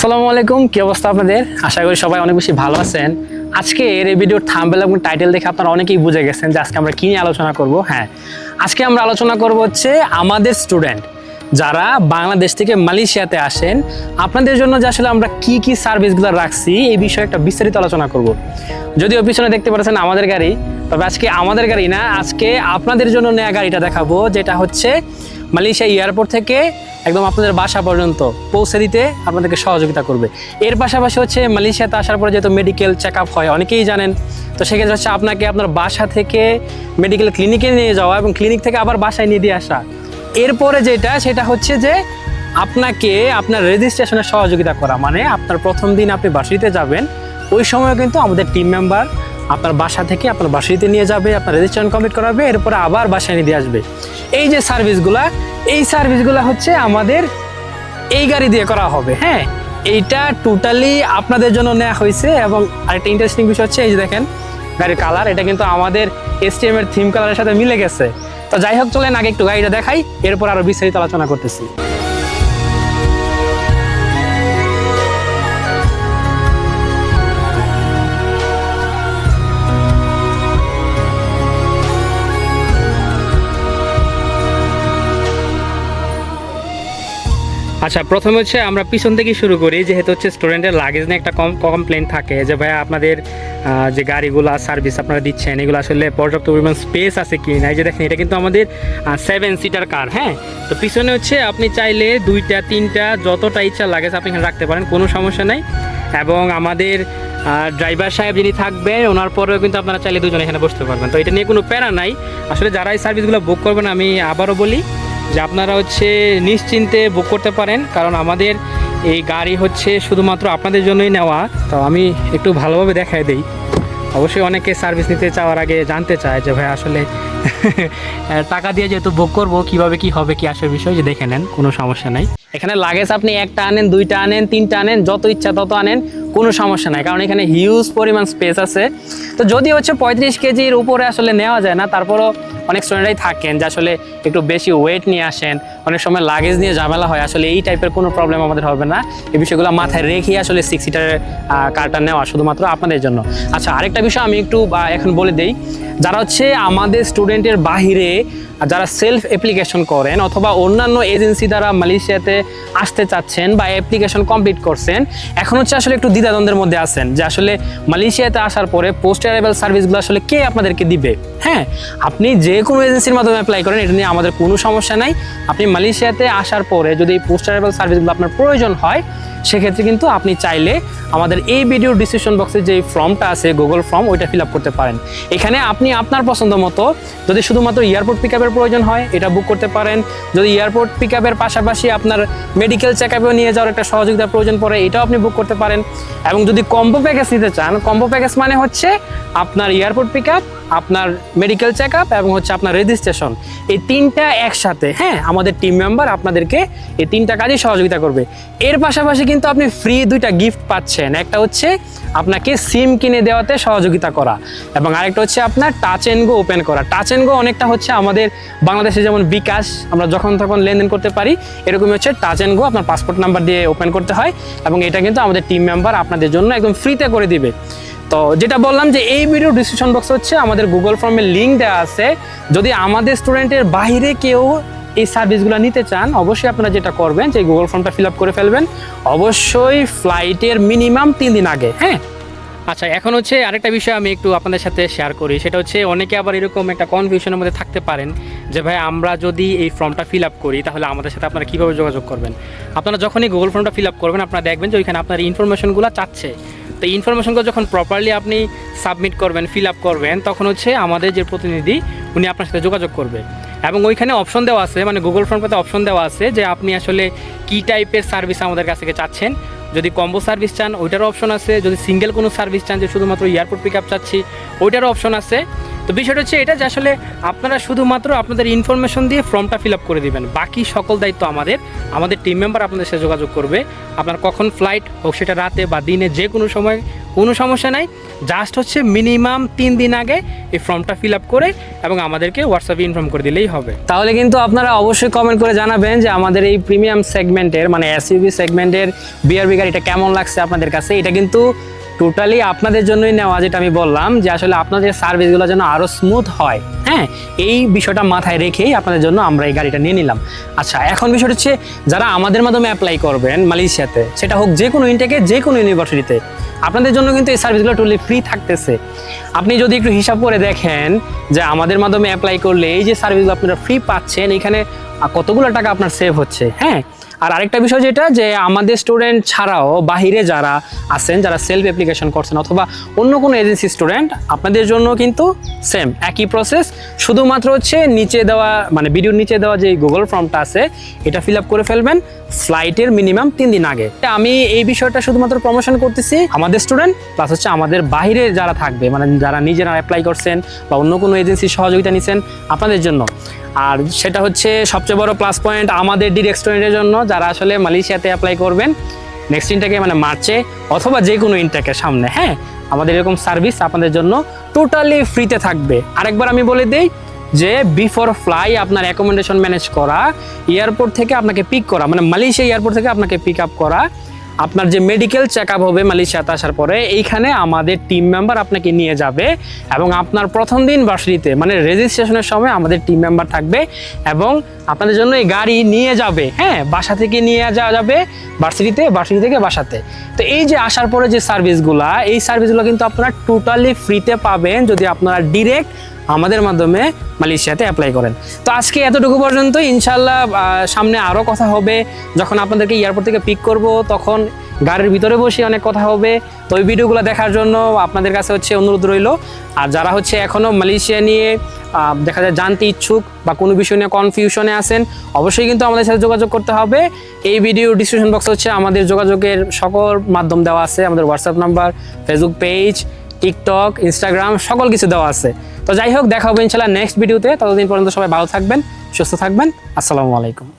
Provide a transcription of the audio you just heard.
আসসালামু আলাইকুম, কি অবস্থা আপনাদের? আশা করি সবাই অনেক বেশি ভালো আছেন। আজকে এর এই ভিডিওর থাম্বেল এবং টাইটেল দেখে আপনারা অনেকেই বুঝে গেছেন যে আজকে আমরা কী নিয়ে আলোচনা করব। হ্যাঁ আজকে আমরা আলোচনা করব হচ্ছে আমাদের স্টুডেন্ট যারা বাংলাদেশ থেকে মালয়েশিয়াতে আসেন। আপনাদের জন্য যে আসলে আমরা কি কি সার্ভিসগুলো রাখছি, এই বিষয়ে একটা বিস্তারিত আলোচনা করব। যদিও পিছনে দেখতে পাচ্ছেন আমাদের গাড়ি, তবে আজকে আমাদের গাড়ি না, আজকে আপনাদের জন্য নেওয়া গাড়িটা দেখাবো, যেটা হচ্ছে মালয়েশিয়া এয়ারপোর্ট থেকে একদম আপনাদের বাসা পর্যন্ত পৌঁছে দিতে আপনাদেরকে সহযোগিতা করবে। এর পাশাপাশি হচ্ছে মালয়েশিয়াতে আসার পরে যেহেতু মেডিকেল চেক আপ হয়, অনেকেই জানেন। তো সেক্ষেত্রে হচ্ছে আপনাকে আপনার বাসা থেকে মেডিকেল ক্লিনিকে নিয়ে যাওয়া এবং ক্লিনিক থেকে আবার বাসায় নিয়ে দিয়ে আসা। এরপরে যেটা, সেটা হচ্ছে যে আপনাকে আপনার রেজিস্ট্রেশনের সহযোগিতা করা। মানে আপনার প্রথম দিন আপনি বাসিতে যাবেন, ওই সময় কিন্তু আমাদের টিম মেম্বার আপনার বাসা থেকে আপনার বাসিতে নিয়ে যাবে, আপনার রেজিস্ট্রেশন কমপ্লিট করাবে, এরপরে আবার বাসায় নিয়ে দিয়ে আসবে। এই যে সার্ভিসগুলা এই সার্ভিসগুলো হচ্ছে আমাদের এই গাড়ি দিয়ে করা হবে হ্যাঁ? এইটা টোটালি আপনাদের জন্য নেওয়া হয়েছে এবং আরেকটা ইন্টারেস্টিং বিষয় হচ্ছে এই যে দেখেন, গাড়ির কালার এটা কিন্তু আমাদের এসটিএম এর থিম কালারের সাথে মিলে গেছে। তো যাই হোক, চলেন আগে একটু গাড়িটা দেখাই, এরপর আরও বিস্তারিত আলোচনা করতেছি। আচ্ছা প্রথমে হচ্ছে আমরা পিছন থেকে শুরু করি, যেহেতু হচ্ছে স্টুডেন্টের লাগেজ নিয়ে একটা কম কমপ্লেন থাকে যে, ভাইয়া, আপনাদের যে গাড়িগুলো সার্ভিস আপনারা দিচ্ছেন, এগুলো আসলে পর্যাপ্ত পরিমাণ স্পেস আছে কি না? যে দেখেন, এটা কিন্তু আমাদের সেভেন সিটার কার হ্যাঁ? তো পিছনে হচ্ছে আপনি চাইলে দুইটা, তিনটা, যতটা ইচ্ছা লাগেজ আপনি এখানে রাখতে পারেন, কোনো সমস্যা নাই। এবং আমাদের ড্রাইভার সাহেব যিনি থাকবেন, ওনার পরেও কিন্তু আপনারা চাইলে দুজন এখানে বসতে পারবেন। তো এটা নিয়ে কোনো প্যারা নাই। আসলে যারা এই সার্ভিসগুলো বুক করবেন, আমি আবারও বলি যে আপনারা হচ্ছে নিশ্চিন্তে বুক করতে পারেন, কারণ আমাদের এই গাড়ি হচ্ছে শুধুমাত্র আপনাদের জন্যই নেওয়া। তো আমি একটু ভালোভাবে দেখাই দিই। অবশ্যই অনেকে সার্ভিস নিতে চাওয়ার আগে জানতে চায় যে, ভাই, আসলে টাকা দিয়ে যেহেতু বুক করব, কীভাবে কি হবে, কি আসবে বিষয়, যে দেখে নেন, কোনো সমস্যা নাই। এখানে লাগেজ আপনি একটা আনেন, দুইটা আনেন, তিনটা আনেন, যত ইচ্ছা তত আনেন, কোনো সমস্যা নাই। কারণ এখানে হিউজ পরিমাণ স্পেস আছে। তো যদি হচ্ছে পঁয়ত্রিশ কেজির উপরে আসলে নেওয়া যায় না, তারপরও অনেক স্টুডেন্টরাই থাকেন যে আসলে একটু বেশি ওয়েট নিয়ে আসেন, অনেক সময় লাগেজ নিয়ে ঝামেলা হয়, আসলে এই টাইপের কোনো প্রবলেম আমাদের হবে না। এই বিষয়গুলো মাথায় রেখে আসলে সিক্স সিটারের কারটা নেওয়া শুধুমাত্র আপনাদের জন্য। আচ্ছা আরেকটা বিষয় আমি একটু এখন বলে দেই। যারা হচ্ছে আমাদের স্টুডেন্টের বাহিরে যারা সেলফ অ্যাপ্লিকেশন করেন অথবা অন্যান্য এজেন্সি দ্বারা মালয়েশিয়াতে আসতে চাচ্ছেন বা অ্যাপ্লিকেশন কমপ্লিট করছেন, এখন হচ্ছে আসলে একটু দ্বিধাদ্বন্দ্বের মধ্যে আছেন যে আসলে মালয়েশিয়াতে আসার পরে পোস্ট অ্যারাইভাল সার্ভিসগুলো আসলে কে আপনাদেরকে দিবে? হ্যাঁ আপনি যে কোনো এজেন্সির মাধ্যমে অ্যাপ্লাই করেন, এটা নিয়ে আমাদের কোনো সমস্যা নাই। আপনি মালয়েশিয়াতে আসার পরে যদি এই পোস্ট অ্যারাইভাল সার্ভিসগুলো আপনার প্রয়োজন হয় সেক্ষেত্রে কিন্তু আপনি চাইলে আমাদের এই ভিডিও ডিসক্রিপশন বক্সে যে ফর্মটা আছে গুগল ফর্ম ওইটা ফিল করতে পারেন। এখানে আপনি আপনার পছন্দ মতো যদি শুধুমাত্র এয়ারপোর্ট পিক প্রয়োজন হয়, এটা বুক করতে পারেন। যদি এয়ারপোর্ট পিক পাশাপাশি আপনার মেডিকেল চেক নিয়ে যাওয়ার একটা সহযোগিতার প্রয়োজন পড়ে, এটাও আপনি বুক করতে পারেন। এবং যদি কম্বো প্যাকেজ নিতে চান কম্বো প্যাকেজ মানে হচ্ছে আপনার এয়ারপোর্ট পিক আপনার মেডিকেল চেক আপ এবং হচ্ছে আপনার রেজিস্ট্রেশন এই তিনটা একসাথে হ্যাঁ আমাদের টিম মেম্বার আপনাদেরকে এই তিনটা কাজে সহযোগিতা করবে। এর পাশাপাশি কিন্তু আপনি ফ্রি দুইটা গিফট পাচ্ছেন। একটা হচ্ছে আপনাকে সিম কিনে দেওয়াতে সহযোগিতা করা এবং আরেকটা হচ্ছে আপনার টাচ অ্যান্ড গো ওপেন করা। টাচ অ্যান্ড গো অনেকটা হচ্ছে আমাদের বাংলাদেশে যেমন বিকাশ, আমরা যখন তখন লেনদেন করতে পারি এরকমই হচ্ছে টাচ অ্যান্ড গো আপনার পাসপোর্ট নাম্বার দিয়ে ওপেন করতে হয় এবং এটা কিন্তু আমাদের টিম মেম্বার আপনাদের জন্য একদম ফ্রিতে করে দিবে। তো যেটা বললাম যে এই ভিডিও ডিসক্রিপশন বক্স হচ্ছে আমাদের গুগল ফর্মের লিঙ্ক দেওয়া আছে। যদি আমাদের স্টুডেন্টের বাইরে কেউ এই সার্ভিসগুলো নিতে চান, অবশ্যই আপনারা যেটা করবেন যে গুগল ফর্মটা ফিল করে ফেলবেন। অবশ্যই ফ্লাইটের মিনিমাম তিন দিন আগে হ্যাঁ? আচ্ছা এখন হচ্ছে আরেকটা বিষয় আমি একটু আপনাদের সাথে শেয়ার করি। সেটা হচ্ছে অনেকে আবার এরকম একটা কনফিউশনের মধ্যে থাকতে পারেন যে, ভাই, আমরা যদি এই ফর্মটা ফিল আপ করি, তাহলে আমাদের সাথে আপনারা কীভাবে যোগাযোগ করবেন? আপনারা যখনই গুগল ফর্মটা ফিল আপ করবেন, আপনারা দেখবেন যে ওইখানে আপনার ইনফরমেশনগুলো চাচ্ছে। তো ইনফরমেশনগুলো যখন প্রপারলি আপনি সাবমিট করবেন ফিল আপ করবেন, তখন হচ্ছে আমাদের যে প্রতিনিধি, উনি আপনার সাথে যোগাযোগ করবে। এবং ওইখানে অপশন দেওয়া আছে মানে গুগল ফর্মটাতে অপশন দেওয়া আছে যে আপনি আসলে কী টাইপের সার্ভিস আমাদের কাছ থেকে চাচ্ছেন। যদি কম্বো সার্ভিস চান, ওইটারও অপশন আছে। যদি সিঙ্গেল কোনো সার্ভিস চান, যে শুধুমাত্র এয়ারপোর্ট পিক আপ চাচ্ছি, ওইটারও অপশন আছে। তো বিষয়টা হচ্ছে এটা যে আসলে আপনারা শুধুমাত্র আপনাদের ইনফরমেশন দিয়ে ফর্মটা ফিল আপ করে দিবেন। বাকি সকল দায়িত্ব আমাদের। আমাদের টিম মেম্বার আপনাদের সাথে যোগাযোগ করবে। আপনার কখন ফ্লাইট হোক সেটা রাতে বা দিনে যে কোনো সময়, কোনো সমস্যা নাই। জাস্ট হচ্ছে মিনিমাম তিন দিন আগে এই ফর্মটা ফিল আপ করে এবং আমাদেরকে হোয়াটসঅ্যাপে ইনফর্ম করে দিলেই হবে। তাহলে কিন্তু আপনারা অবশ্যই কমেন্ট করে জানাবেন যে আমাদের এই প্রিমিয়াম সেগমেন্টের মানে এসইউভি সেগমেন্টের বিআরবি গাড়িটা কেমন লাগছে আপনাদের কাছে। এটা কিন্তু টোটালি আপনাদের জন্যই নেওয়া, যেটা আমি বললাম যে আসলে আপনাদের সার্ভিসগুলো যেন আরও স্মুথ হয়। হ্যাঁ এই বিষয়টা মাথায় রেখেই আপনাদের জন্য আমরা এই গাড়িটা নিয়ে নিলাম। আচ্ছা এখন বিষয়টা হচ্ছে যারা আমাদের মাধ্যমে অ্যাপ্লাই করবেন মালয়েশিয়াতে, সেটা হোক যে কোনো ইনটেকে যে কোনো ইউনিভার্সিটিতে আপনাদের জন্য কিন্তু এই সার্ভিসগুলো টোটালি ফ্রি থাকতেছে। আপনি যদি একটু হিসাব করে দেখেন যে আমাদের মাধ্যমে অ্যাপ্লাই করলে এই যে সার্ভিসগুলো আপনারা ফ্রি পাচ্ছেন, এখানে কতগুলো টাকা আপনার সেভ হচ্ছে? হ্যাঁ আর আরেকটা বিষয় যেটা, যে আমাদের স্টুডেন্ট ছাড়াও বাহিরে যারা আছেন, যারা সেলফ অ্যাপ্লিকেশন করছেন অথবা অন্য কোনো এজেন্সি স্টুডেন্ট আপনাদের জন্য কিন্তু সেম একই প্রসেস শুধুমাত্র হচ্ছে নিচে দেওয়া মানে ভিডিওর নিচে দেওয়া যে গুগল ফর্মটা আছে, এটা ফিল আপ করে ফেলবেন ফ্লাইটের মিনিমাম তিন দিন আগে। আমি এই বিষয়টা শুধুমাত্র প্রমোশন করতেছি আমাদের স্টুডেন্ট প্লাস হচ্ছে আমাদের বাইরে যারা থাকবে মানে যারা নিজেরা অ্যাপ্লাই করছেন বা অন্য কোনো এজেন্সির সহযোগিতা নিচ্ছেন আপনাদের জন্য। আর সেটা হচ্ছে সবচেয়ে বড় প্লাস পয়েন্ট আমাদের ডিরেক্ট স্টুডেন্টের জন্য যারা আসলে মালয়েশিয়াতে অ্যাপ্লাই করবেন নেক্সট ইন্টাকে মানে মার্চে অথবা যে কোনো ইনটেকের সামনে হ্যাঁ? আমাদের এরকম সার্ভিস আপনাদের জন্য টোটালি ফ্রিতে থাকবে। আরেকবার আমি বলে দিই যে বিফোর ফ্লাই আপনার অ্যাকোমোডেশন ম্যানেজ করা এয়ারপোর্ট থেকে আপনাকে পিক করা মানে মালয়েশিয়া এয়ারপোর্ট থেকে আপনাকে পিক আপ করা আপনার যে মেডিকেল চেক আপ হবে মালয়েশিয়াতে আসার পরে, এইখানে আমাদের টিম মেম্বার আপনাকে নিয়ে যাবে এবং আপনার প্রথম দিন ভার্সিটিতে মানে রেজিস্ট্রেশনের সময় আমাদের টিম মেম্বার থাকবে এবং আপনাদের জন্য এই গাড়ি নিয়ে যাবে হ্যাঁ? বাসা থেকে নিয়ে যাওয়া যাবে ভার্সিটিতে ভার্সিটি থেকে বাসাতে। তো এই যে আসার পরে যে সার্ভিসগুলা এই সার্ভিসগুলো কিন্তু আপনারা টোটালি ফ্রিতে পাবেন যদি আপনারা ডিরেক্ট আমাদের মাধ্যমে মালয়েশিয়াতে অ্যাপ্লাই করেন। তো আজকে এতটুকু পর্যন্ত ইনশাল্লাহ সামনে আরও কথা হবে। যখন আপনাদেরকে এয়ারপোর্ট থেকে পিক করব, তখন গাড়ির ভিতরে বসে অনেক কথা হবে। তো ওই ভিডিওগুলো দেখার জন্য আপনাদের কাছে হচ্ছে অনুরোধ রইল। আর যারা হচ্ছে এখনও মালয়েশিয়া নিয়ে দেখা যায় জানতে ইচ্ছুক বা কোনো বিষয় নিয়ে কনফিউশনে আছেন, অবশ্যই কিন্তু আমাদের সাথে যোগাযোগ করতে হবে। এই ভিডিও ডিসক্রিপশন বক্স হচ্ছে আমাদের যোগাযোগের সকল মাধ্যম দেওয়া আছে, আমাদের WhatsApp number Facebook page TikTok, Instagram, সকল কিছু দেওয়া আছে। তো যাই হোক, দেখা হবে ইনশাল্লাহ নেক্সট ভিডিওতে ততদিন পর্যন্ত সবাই ভালো থাকবেন, সুস্থ থাকবেন। আসসালামু আলাইকুম।